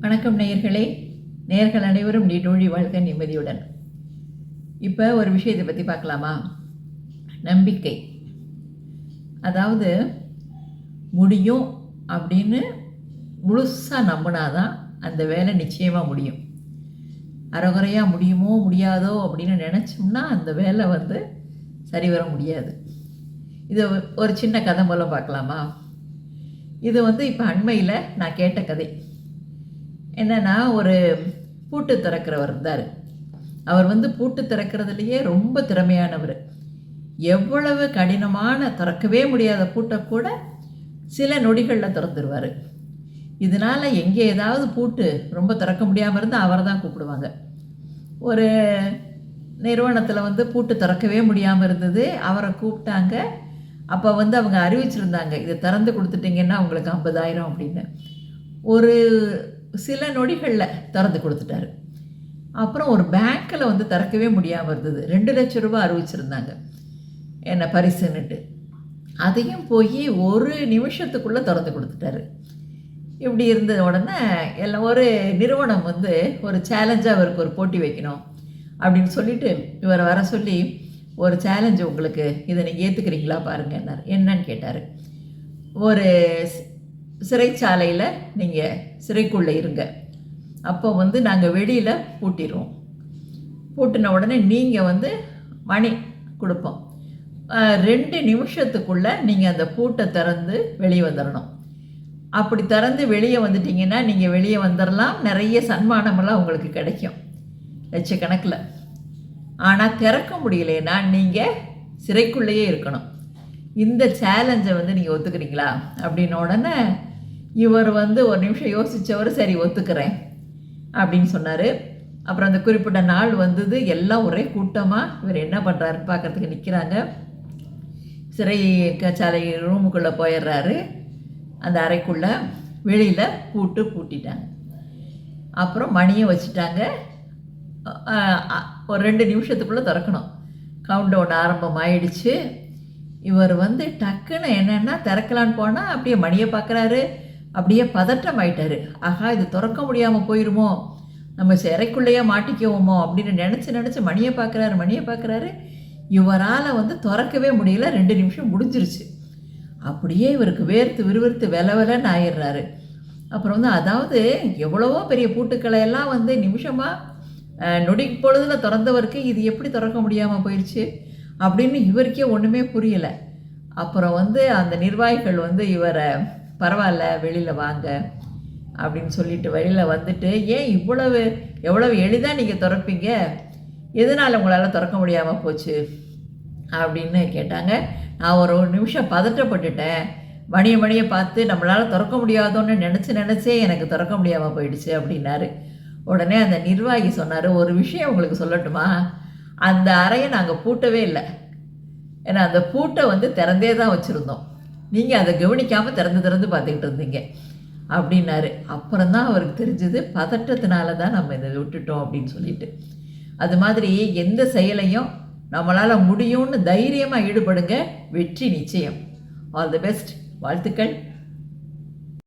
வணக்கம் நேயர்களே. நேர்கள் அனைவரும் நீடூழி வாழ்க நிம்மதியுடன். இப்போ ஒரு விஷயத்தை பற்றி பார்க்கலாமா? நம்பிக்கை. அதாவது முடியும் அப்படின்னு முழுசாக நம்பினாதான் அந்த வேலை நிச்சயமாக முடியும். அறகுறையாக முடியுமோ முடியாதோ அப்படின்னு நினச்சோம்னா அந்த வேலை வந்து சரி வர முடியாது. இது ஒரு சின்ன கதை மூலம் பார்க்கலாமா? இது வந்து இப்போ அண்மையில் நான் கேட்ட கதை. என்னென்னா ஒரு பூட்டு திறக்கிறவர் இருந்தார். அவர் வந்து பூட்டு திறக்கிறதுலையே ரொம்ப திறமையானவர். எவ்வளவு கடினமான திறக்கவே முடியாத பூட்டை கூட சில நொடிகளில் திறந்துருவார். இதனால் எங்கே ஏதாவது பூட்டு ரொம்ப திறக்க முடியாமல் இருந்தால் அவரை தான் கூப்பிடுவாங்க. ஒரு நிறுவனத்தில் வந்து பூட்டு திறக்கவே முடியாமல் இருந்தது அவரை கூப்பிட்டாங்க. அப்போ வந்து அவங்க அறிவிச்சிருந்தாங்க இதை திறந்து கொடுத்துட்டிங்கன்னா உங்களுக்கு ஐம்பதாயிரம் அப்படின்னு. ஒரு சில நொடிகளில் திறந்து கொடுத்துட்டாரு. அப்புறம் ஒரு பேங்க்கில் வந்து திறக்கவே முடியாமல் இருந்தது. ரெண்டு லட்ச ரூபாய் அறிவிச்சிருந்தாங்க. என்னை பரிசுன்னுட்டு. அதையும் போய் ஒரு நிமிஷத்துக்குள்ளே திறந்து கொடுத்துட்டாரு. இப்படி இருந்த உடனே எல்லாம் ஒரு நிறுவனம் வந்து ஒரு சேலஞ்சாக அவருக்கு ஒரு போட்டி வைக்கணும் அப்படின்னு சொல்லிட்டு இவரை வர சொல்லி ஒரு சேலஞ்சு உங்களுக்கு இதை நீங்கள் ஏற்றுக்கிறீங்களா பாருங்கன்னார் என்னன்னு கேட்டார். ஒரு சிறைச்சாலையில் நீங்கள் சிறைக்குள்ளே இருங்க. அப்போ வந்து நாங்கள் வெளியில் பூட்டிடுவோம் பூட்டின உடனே நீங்கள் வந்து மணி கொடுப்போம். ரெண்டு நிமிஷத்துக்குள்ளே நீங்கள் அந்த பூட்டை திறந்து வெளியே வந்துடணும் அப்படி திறந்து வெளியே வந்துட்டிங்கன்னா நீங்கள் வெளியே வந்துடலாம் நிறைய சன்மானமெல்லாம் உங்களுக்கு கிடைக்கும். லட்சக்கணக்கில். ஆனால் திறக்க முடியலன்னா நீங்கள் சிறைக்குள்ளேயே இருக்கணும். இந்த சேலஞ்சை வந்து நீங்கள் ஒத்துக்கிறீங்களா? அப்படின்ன உடனே இவர் வந்து ஒரு நிமிஷம் யோசித்தவர் சரி ஒத்துக்கிறேன். அப்படின்னு சொன்னார். அப்புறம் அந்த குறிப்பிட்ட நாள் வந்தது. எல்லாம் ஒரே கூட்டமாக இவர் என்ன பண்ணுறாருன்னு பார்க்கறதுக்கு நிற்கிறாங்க சிறை கச்சாலை ரூமுக்குள்ளே போயிடுறாரு. அந்த அறைக்குள்ளே வெளியில் பூட்டு பூட்டிட்டாங்க. அப்புறம் மணியை வச்சுட்டாங்க. ஒரு ரெண்டு நிமிஷத்துக்குள்ளே திறக்கணும். கவுண்ட் டவுன் ஆரம்பம் ஆயிடுச்சு இவர் வந்து டக்குன்னு என்னென்னா திறக்கலான்னு போனால் அப்படியே மணியை பார்க்குறாரு அப்படியே பதட்டம் ஆயிட்டாரு ஆஹா இது திறக்க முடியாமல் போயிடுமோ நம்ம சிறைக்குள்ளேயே மாட்டிக்குவோமோ? அப்படின்னு நினச்சி நினச்சி மணியை பார்க்குறாரு மணியை பார்க்குறாரு. இவரால் வந்து திறக்கவே முடியல ரெண்டு நிமிஷம் முடிஞ்சிருச்சு. அப்படியே இவருக்கு வேர்த்து விறுவிறுத்து வில விலன்னு ஆயிடுறாரு. அப்புறம் வந்து அதாவது எவ்வளவோ பெரிய பூட்டுக்களை எல்லாம் வந்து நிமிஷமாக நொடி பொழுதில் திறந்தவருக்கு இது எப்படி திறக்க முடியாமல் போயிடுச்சு அப்படின்னு இவருக்கே ஒன்றுமே புரியலை. அப்புறம் வந்து அந்த நிர்வாகிகள் வந்து இவரை பரவாயில்ல வெளியில் வாங்க அப்படின்னு சொல்லிட்டு வெளியில் வந்துட்டு ஏன் இவ்வளவு எவ்வளவு எளிதாக நீங்கள் திறப்பீங்க? எதனால் உங்களால் திறக்க முடியாமல் போச்சு? அப்படின்னு கேட்டாங்க. நான் ஒரு நிமிஷம் பதட்டப்பட்டுட்டேன். மணிய மணியை பார்த்து நம்மளால் திறக்க முடியாதோன்னு நினச்சி நினச்சே எனக்கு திறக்க முடியாமல் போயிடுச்சு அப்படின்னாரு. உடனே அந்த நிர்வாகி சொன்னார் ஒரு விஷயம் உங்களுக்கு சொல்லட்டுமா? அந்த அறையை நாங்கள் பூட்டவே இல்லை. ஏன்னா அந்த பூட்டை வந்து திறந்தே தான் வச்சுருந்தோம். நீங்கள் அதை கவனிக்காமல் திறந்து திறந்து பார்த்துக்கிட்டு இருந்தீங்க. அப்படின்னாரு. அப்புறம் தான் அவருக்கு தெரிஞ்சது பதட்டத்தினால தான் நம்ம இதை விட்டுட்டோம் அப்படின்னு சொல்லிட்டு. அது மாதிரி எந்த செயலையும் நம்மளால் முடியும்னு தைரியமாக ஈடுபடுங்க. வெற்றி நிச்சயம். ஆல் தி பெஸ்ட் வாழ்த்துக்கள்.